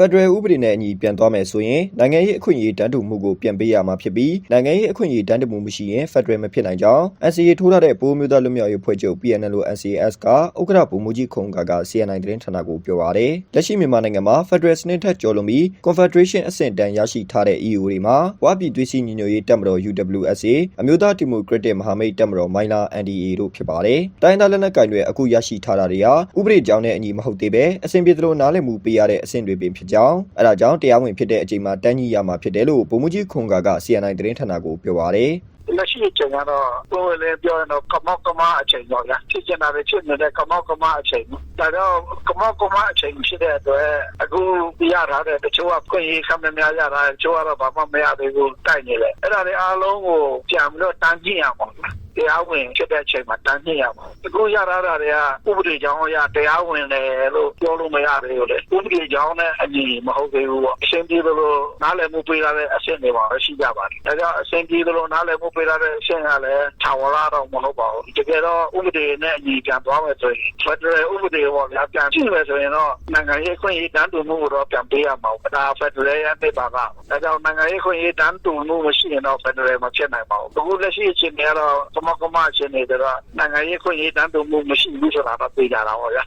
ဖက်ဒရယ်ဥပဒေနဲ့အညီပြန်သွားမယ်ဆိုရင်နိုင်ငံရေးအခွင့်အရေးတန်းတူမှုကိုပြန်ပေးရမှာဖြစ်ပြီးနိုင်ငံရေးအခွင့်အရေးတန်းတူမှုမရှိရင်ဖက်ဒရယ်မဖြစ်နိုင်ကြောင်း NCA ထိုးထားတဲ့ပိုးမျိုးသားလူမျိုးရေးဖွဲ့ချုပ် PNL NCS ကဥက္ကဋ္ဌဗိုလ်မှူးကြီးခုံကက CNI သတင်းဌာနကိုပြောပါရယ်လက်ရှိမြန်မာနိုင်ငံမှာဖက်ဒရယ်စနစ်ထက်ကျော်လွန်ပြီး Confederation အဆင့်တန်းရရှိထားတဲ့ EU တွေမှာဝါပြည်သွေးစည်းညီညွတ်ရေးတပ်မတော် UWSA အမျိုးသားဒီမိုကရက်တစ်မဟာမိတ်တပ်မတော်မိုင်းလာ NDA တို့ဖြစ်ပါတယ်တိုင်းသားလက်နက်ကိုင်တွေအခုရရှိထားတာတွေဟာဥပဒေကြောင်းနဲ့အညီမဟုတ်သေးပဲအဆင်ပြေသလိုနားလည်မှုပေးရတဲ့အဆင့်တွေပင်ဖြစ်ကြောင်းအဲဒါကြောင့်တရားဝင်ဖြစ်တဲ့အချိန်မှာတန်းကြီးရမှာဖြစ်တယ်လို့ဗိုလ်မှူးကြီးခွန်ကာက CNI သတင်းဌာနကိုပြောပါရယ်လက်ရှိအချိန်ကတော့ကိုယ်လည်းပြောရင်တော့ကမောက်ကမအချိန်တော့ရဖြစ်ချင်တာပဲဖြစ်နေတဲ့ကမောက်ကမအချိန်ဒါတော့ကမောက်ကမအချိန်ဖြစ်တဲ့အတွက်အခုပြရထားတဲ့တချို့ကခွင့်ရေးခမများရတာတချို့ကတော့ဘာမှမရသေးဘူးတိုက်နေတယ်အဲ့ဒါတွေအားလုံးကိုပြန်ပြီးတော့တန်းကြည့်ရမှာ တရားဝင်ဖြစ်တဲ့အချိန်မှာတန်းကြည့်ရမှာအခုရထားတာတွေကဥပဒေကြောင်းအရတရားဝင်တယ်လို့ပြောလို့မရသေးဘူးလေဥပဒေကြောင်းနဲ့အညီမဟုတ်သေးဘူးပေါ့အရှင်းပြေလို့နားလည်မှုပေးရတဲ့အဆင့်တွေပါပဲရှိကြပါတယ်ဒါကြောင့်အရှင်းပြေလို့နားလည်မှုပေးရတဲ့အဆင့်ကလည်းထာဝရတော့မဟုတ်ပါဘူးတကယ်တော့ဥပဒေနဲ့အညီပြန်သွားမယ်ဆိုရင် Federal ဥပဒေပေါ့ဗျာပြန်ကြည့်မယ်ဆိုရင်တော့နိုင်ငံရေးခွင့်ရေးတန်းတူမှုကိုတော့ပြန်ပေးရမှာပေါ့ဒါ Federal ရဲ့နေပါကဒါကြောင့်နိုင်ငံရေးခွင့်ရေးတန်းတူမှုမရှိရင်တော့ Federal မဖြစ်နိုင်ပါဘူးအခုလက်ရှိအချိန်တွေကတော့ကမကမအချိန်တွေတော့နိုင်ငံရေးခွင့်ရေးတန်းတူမှုမရှိဘူးဆိုတာတော့သိကြတာပေါ့ဗျာ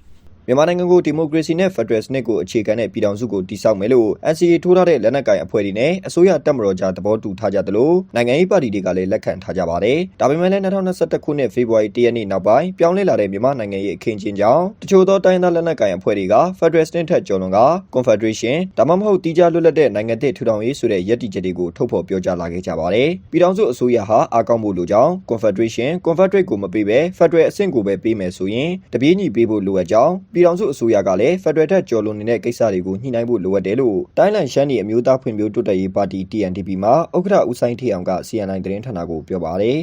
မြန်မာနိုင်ငံကိုဒီမိုကရေစီနဲ့ဖက်ဒရယ်စနစ်ကိုအခြေခံတဲ့ပြည်ထောင်စုကိုတည်ဆောက်မယ်လို့ NCA ထိုးထားတဲ့လက်နက်ကိုင်အဖွဲ့တွေနဲ့အစိုးရတပ်မတော်ကြားသဘောတူထားကြသလိုနိုင်ငံရေးပါတီတွေကလည်းလက်ခံထားကြပါတယ်။ဒါပေမဲ့လည်း2021ခုနှစ်ဖေဖော်ဝါရီလရက်နေ့နောက်ပိုင်းပြောင်းလဲလာတဲ့မြန်မာနိုင်ငံရဲ့အခင်းကျင်းကြောင့်တချို့သောတိုင်းသားလက်နက်ကိုင်အဖွဲ့တွေကဖက်ဒရယ်စနစ်ထက်ကျော်လွန်က Confederation ဒါမှမဟုတ်တီးခြားလွတ်လပ်တဲ့နိုင်ငံသစ်ထူထောင်ရေးဆိုတဲ့ရည်တည်ချက်တွေကိုထုတ်ဖော်ပြောကြားလာခဲ့ကြပါတယ်။ပြည်ထောင်စုအစိုးရဟာအားကောင်းဖို့လိုကြောင်း Confederation Confederate ကိုမပေးဘဲ Federal အဆင့်ကိုပဲပေးမယ်ဆိုရင်တပြေးညီပေးဖို့လိုအပ်ကြောင်းပြည်ထောင်စုအစိုးရကလည်း Federal ထက်ကျော်လွန်နေတဲ့ကိစ္စတွေကိုညှိနှိုင်းဖို့လိုအပ်တယ်လို့တိုင်းလန်ရှမ်းပြည်အမျိုးသားဖွံ့ဖြိုးတိုးတက်ရေးပါတီ TNDP မှာဥက္ကဋ္ဌဦးဆိုင်ထေအောင်က CNI သတင်းဌာနကိုပြောပါတယ်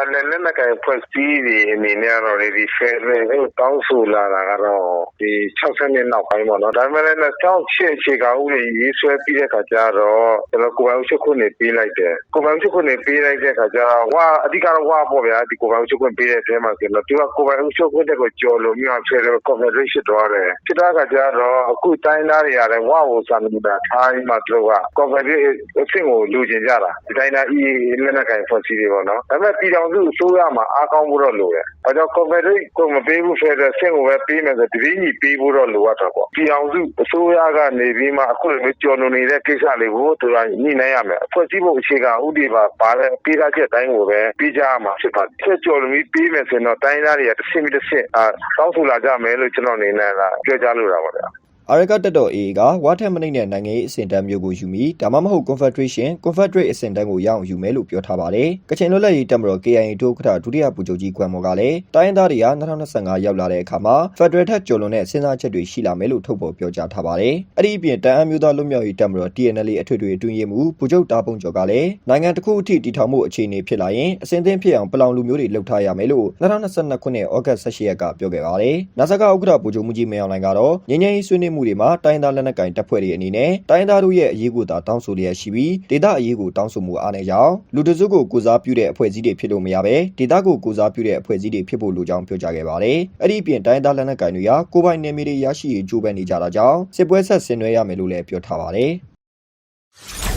အဲဒီကိစ္စနဲ့လက်နက်ကိုင်ဖွဲ့စည်းတွေအနေနဲ့ကတော့ဒီဖယ်ဒရယ်ကိုတောင်းဆိုလာတာကတော့ဒီ60နှစ်နောက်ပိုင်းပေါ့နော်ဒါပေမဲ့လည်း2008အခြေခံဥပဒေရေးဆွဲပြီးတဲ့ခါကျတော့ကျွန်တော်ကိုယ်ပိုင်ဥချုပ်ခွင့်နေပေးလိုက်တယ်ကိုယ်ပိုင်ဥချုပ်ခွင့်နေပေးလိုက်တဲ့ခါကျတော့ဝါအဓိကတော့ဝါပေါ့ဗျာဒီကိုယ်ပိုင်ဥချုပ်ခွင့်ပေးတဲ့အထဲမှာဆိုတော့သူကကိုယ်ပိုင်ဥချုပ်ခွင့်တဲ့ကိုကြော်လို့မျိုးဖယ်ဒရယ် confederation တော့တယ်ဖြစ်တဲ့ခါကျတော့အခုတိုင်းသားတွေရတယ်ဝါကိုစာနေတာထိုင်းမှာသူက confederation အဆင့်ကိုလူကျင်ကြတာဒီတိုင်းသား EA လက်နက်ကိုင်ဖွဲ့စည်းတွေပေါ့နော်ဒါပေမဲ့ပြည်တော်စုအစိုးရမှာအားကောင်းဖို့တော့လိုတယ်။ဒါကြောင့် confederate ကိုမပေးဘူးဖက်ဒရယ်ဆင့်ကိုပဲပေးမယ်ဆိုဒီကြီးပေးဖို့တော့လိုအပ်တာပေါ့။ပြည်တော်စုအစိုးရကနေပြီးမှအခုလိုမျိုးကြော်လွန်နေတဲ့ကိစ္စလေးကိုသူကညှိနှိုင်းရမယ်။အဖွဲ့အစည်းဖို့အခြေခံဥပဒေပါပါတဲ့ပေးထားချက်တိုင်းကိုပဲပြီးကြရမှာဖြစ်ပါတယ်။ဆက်ကြော်လွန်ပြီးပေးမယ်ဆိုရင်တော့တိုင်းသားတွေကတစ်ဆင့်ပြီးတစ်ဆင့်အာတောင်းဆိုလာကြမယ်လို့ကျွန်တော်အနေနဲ့ကပြောကြားလိုတာပါဗျာ။ အာရကတက်တော် AA ကဝါထက်မနိတ်နဲ့နိုင်ငံရေးအဆင့်တန်းမျိုးကိုယူပြီးဒါမှမဟုတ် Confederation Confederate အဆင့်တန်းကိုရအောင်ယူမယ်လို့ပြောထားပါတယ်။ကချင်လွတ်လပ်ရေးတပ်မတော် KIA တို့ခထဒုတိယဗိုလ်ချုပ်ကြီးကွမ်မော်ကလည်းတိုင်းရင်းသားတွေက2025ရောက်လာတဲ့အခါမှာ Federal ထက်ကျော်လွန်တဲ့စဉ်းစားချက်တွေရှိလာမယ်လို့ထုတ်ဖော်ပြောကြားထားပါတယ်။အဲ့ဒီအပြင်တန်အမျိုးသားလွတ်မြောက်ရေးတပ်မတော် TNL အထွေထွေအတွင်းရေးမှူးဗိုလ်ချုပ်တာပုံကျော်ကလည်းနိုင်ငံတစ်ခုအထိတည်ထောင်မှုအခြေအနေဖြစ်လာရင်အစဉ်သင်းဖြစ်အောင်ပလောင်လူမျိုးတွေလှုပ်ထားရမယ်လို့2022ခုနှစ်ဩဂတ်18ရက်ကပြောခဲ့ပါတယ်။နာဆာကဥက္ကဋ္ဌဗိုလ်ချုပ်မှုကြီးမင်းအောင်လှိုင်ကတော့ငញ្ញရင်ဆွေးနွေးမှုတွေမှာတိုင်းသားလက်နက်ကိုင်တပ်ဖွဲ့တွေအနေနဲ့တိုင်းသားတို့ရဲ့အရေးကိုသာတောင်းဆိုလျက်ရှိပြီးဒေသအရေးကိုတောင်းဆိုမှုအားနည်းကြောင်းလူတစုကိုကိုစားပြုတဲ့အဖွဲ့အစည်းတွေဖြစ်လို့မရဘဲဒေသကိုကိုစားပြုတဲ့အဖွဲ့အစည်းတွေဖြစ်ဖို့လိုကြောင်းပြောကြားခဲ့ပါတယ်။အဲ့ဒီအပြင်တိုင်းသားလက်နက်ကိုင်တွေကကိုယ်ပိုင်နယ်မြေတွေရရှိရေးကြိုးပမ်းနေကြတာကြောင့်စစ်ပွဲဆက်ဆင်နွှဲရမယ်လို့လည်းပြောထားပါတယ်။